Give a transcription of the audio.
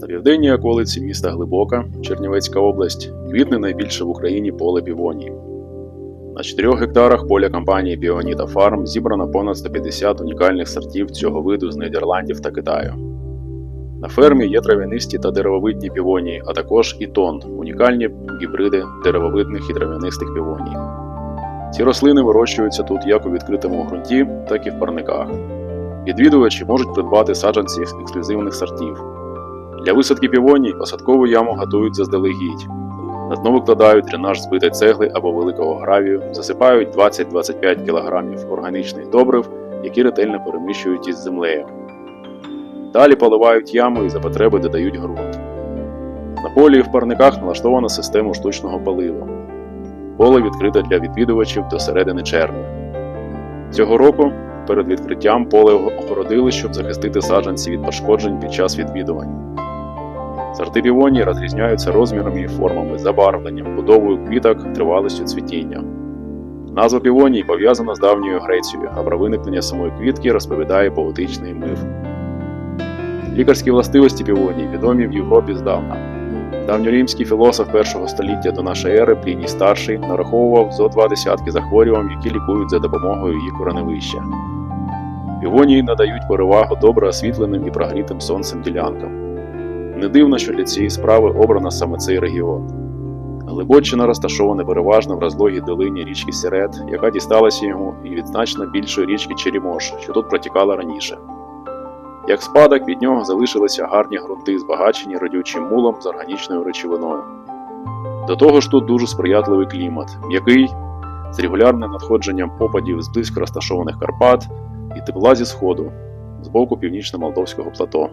На південній околиці міста Глибока, Чернівецька область, квітне найбільше в Україні поле півонії. На 4 гектарах поля компанії Піоніта Фарм зібрано понад 150 унікальних сортів цього виду з Нідерландів та Китаю. На фермі є трав'янисті та деревовидні півонії, а також і тон унікальні гібриди деревовидних і трав'янистих півоній. Ці рослини вирощуються тут як у відкритому ґрунті, так і в парниках. Відвідувачі можуть придбати саджанці ексклюзивних сортів. Для висадки півоній посадкову яму готують заздалегідь. На дно викладають дренаж збитої цегли або великого гравію, засипають 20-25 кг органічних добрив, які ретельно переміщують із землею. Далі поливають яму і за потреби додають ґрунт. На полі і в парниках налаштована система штучного поливу. Поле відкрите для відвідувачів до середини червня. Цього року перед відкриттям поле охородили, щоб захистити саджанці від пошкоджень під час відвідувань. Сорти півонії розрізняються розмірами і формами, забарвленням, будовою квіток, тривалістю цвітіння. Назва півонії пов'язана з давньою Грецією, а про виникнення самої квітки розповідає поетичний миф. Лікарські властивості півонії відомі в Європі здавна. Давньоримський філософ першого століття до нашої ери Пліній старший нараховував зо два десятки захворювань, які лікують за допомогою їх короневища. Півонії надають перевагу добре освітленим і прогрітим сонцем ділянкам. Не дивно, що для цієї справи обрано саме цей регіон. Глибочина розташована переважно в розлогій долині річки Сірет, яка дісталася йому і від значно більшої річки Черемош, що тут протікала раніше. Як спадок від нього залишилися гарні ґрунти, збагачені родючим мулом з органічною речовиною. До того ж тут дуже сприятливий клімат, м'який, з регулярним надходженням опадів з близько розташованих Карпат і тепла зі сходу, з боку північно-молдовського плато.